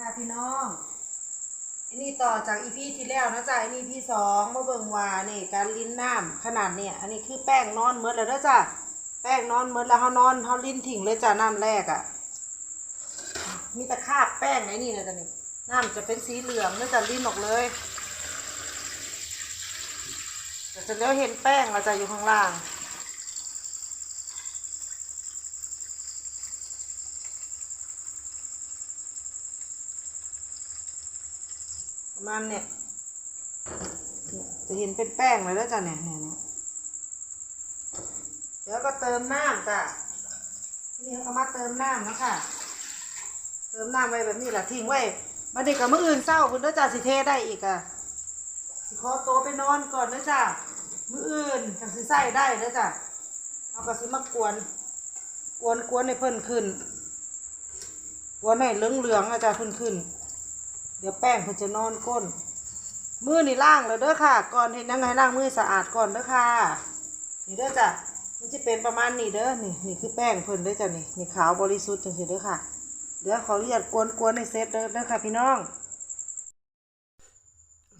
ค่ะพี่น้อง อันนี้ต่อจากอีพีที่แล้วนะจ๊ะอันนี้พี่สองมาเบิงว่านี่การลิ้นน้ำขนาดเนี่ย อันนี้คือแป้งนอนเมดแล้วเด้อจ้ะแป้งนอนเมดแล้วเขานอนเขาลิ้นถิ่งเลยจ้ะน้ำแรกอะ่ะ มีแต่คราบแป้งไอ้นี่นะจ๊ะนี่น้ำจะเป็นสีเหลืองเนื่อจากลิ้นออกเลยแต่จะแล้วเห็นแป้งเราจะอยู่ข้างล่าง ประมาณเนี่ยเนี่ยจะเห็นเป็นแป้งเลยแล้วจ้ะเนี่ยเนี่ยเดี๋ยวก็เติมน้ำจ้ะนี่เขามาเติมน้ำแล้วค่ะเติมน้ำไว้แบบนี้แหละทิ้งไว้มาเด็กกับมืออื่นเศร้าคุณเด้อจ้ะสิเทได้อีกอะสิขอตัวไปนอนก่อนเด้อจ้ะมืออื่นจังสิใส่ได้เด้อจ้ะเอาก็สิมากวน กวนกวนให้เพิ่นขึ้นกวนให้เหลืองเหลืองๆอาจารย์เพิ่นขึ้น เดี๋ยวแป้งเพิ่นจะนอนก้น มือนี่ล้างแล้วเด้อค่ะ ก่อนเห็นยังไงล้างมือสะอาดก่อนเด้อค่ะ นี่เด้อจ้ะ มันจะเป็นประมาณนี้เด้อ นี่นี่คือแป้งเพิ่นเด้อจ้ะนี่ นี่ขาวบริสุทธิ์จังซี่เด้อค่ะ เดี๋ยวขออนุญาตกวนกวนในเซตเด้อเด้อค่ะพี่น้อง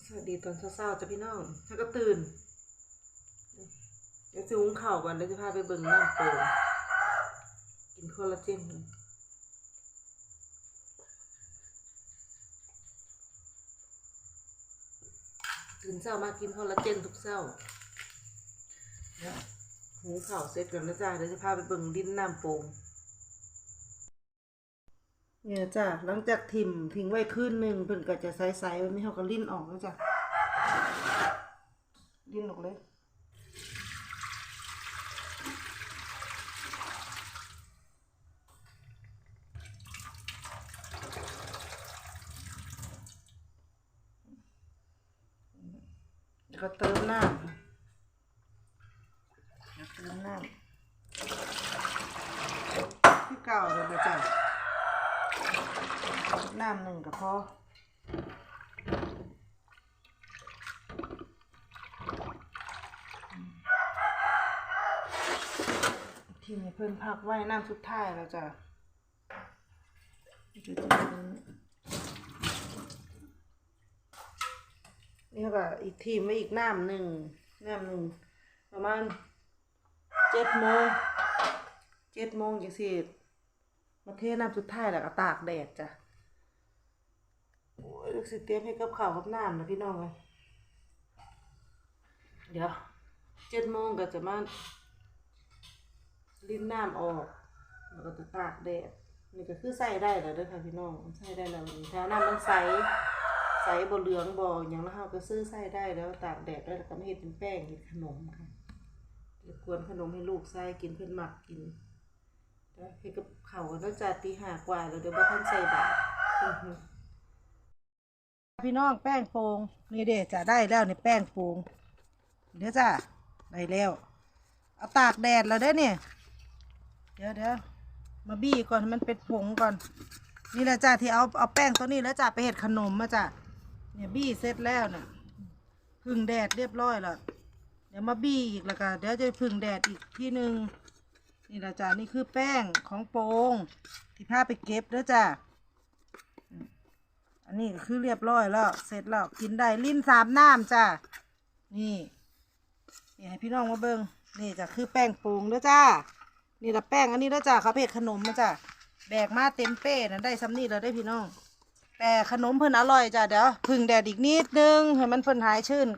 สวัสดีตอนเช้าๆจ้ะพี่น้องถ้าก็ตื่นเดี๋ยวจะหุงข้าวก่อนเดี๋ยวจะพาไปเบิ่งน้ำโป่งกินคอลลาเจน นเศร้ามากินคอลลาเจนทุกเศร้าเดี๋ยวหุงข้าเสร็จก่อนนะจ้าเดี๋ยวจะพาไปเบิ่งดินน้ำโป่งเนี่ยจ้าหลังจากทิมทิ้งไว้คืนหนึ่งเพิ่นก็จะใสๆไว้ไม่เขาก็ลิ้นออกแล้วจ้ะลิ้นออกเลย ก็เติมน้ำเติมน้ำที่เก่าเลยนะจ๊ะน้ำหนึ่งก็พอทีนี้เพิ่นพักไว้น้ำสุดท้ายแล้วจ้ะจะจะเป็น นี่ก็อีกทีมไว้อีกน้ำหนึ่งน้ำหนึ่งประมาณเจ็ดโมงเจ็ดโมงจังสิมาเทน้ำสุดท้ายแล้วก็ตากแดดจ้ะโอ้ยลูกสิเตรียมให้กับข้าวกับน้ำนะพี่น้องเลยเดี๋ยวเจ็ดโมงก็จะมาลิ้นน้ำออกแล้วก็จะตากแดดนี่ก็คือใส่ได้แล้วด้วยค่ะพี่น้องใส่ได้แล้ววันนี้ถ้าน้ำมันใส บนเหลืองบออย่างแล้วเราก็ซื้อไส้ได้แล้วตากแดดได้แล้วก็ม่เห็ดเป็นแป้งเห็ดขนมค่ะเดี๋ยวกวนขนมให้ลูกไส้กินเพื่อนหมักกินเฮ็ดกับเขาก็ต้องจัดตีหากว่าแล้วเดี๋ยวบ่ทันใส่บาตรพี่น้องแป้งโปงนี่เด้จะได้แล้วในแป้งโปงเดี๋ยวจ้ะได้แล้วเอาตากแดดแล้วเด้เนี่ยเดี๋ยวเดี๋ยวมาบี้ก่อนมันเป็นผงก่อน นี่แหละจ้ะที่เอาเอาแป้งตัวนี้แล้วจ้ะไปเห็ดขนมมาจ้ะ เนี่ยบี้เสร็จแล้วเนี่ยพึ่งแดดเรียบร้อยล้วเดี๋ยวมาบี้อีกแล้วก็เดี๋ยวจะพึ่งแดดอีกที่หนึ่งนี่ละจ้ะนี่คือแป้งของโปงที่พาไปเก็บแล้วจ้ะอืมอันนี้คือเรียบร้อยแล้ว เสร็จแล้วกินได้ลิ้นสามน้ำจ้ะนี่นี่ให้พี่น้องมาเบิงนี่จ้ะคือแป้งโปงแล้วจ้านี่ละแป้งอันนี้แล้วจ้ะเขาเห็ดขนมมาจ้ะแบกมาเต็มเป้นะได้ซ้ำนี่แล้วได้พี่น้อง แต่ขนมเพิ่นอร่อยจ้ะเดี๋ยวพึ่งแดดอีกนิดนึงให้มันเพิ่นหายชื้น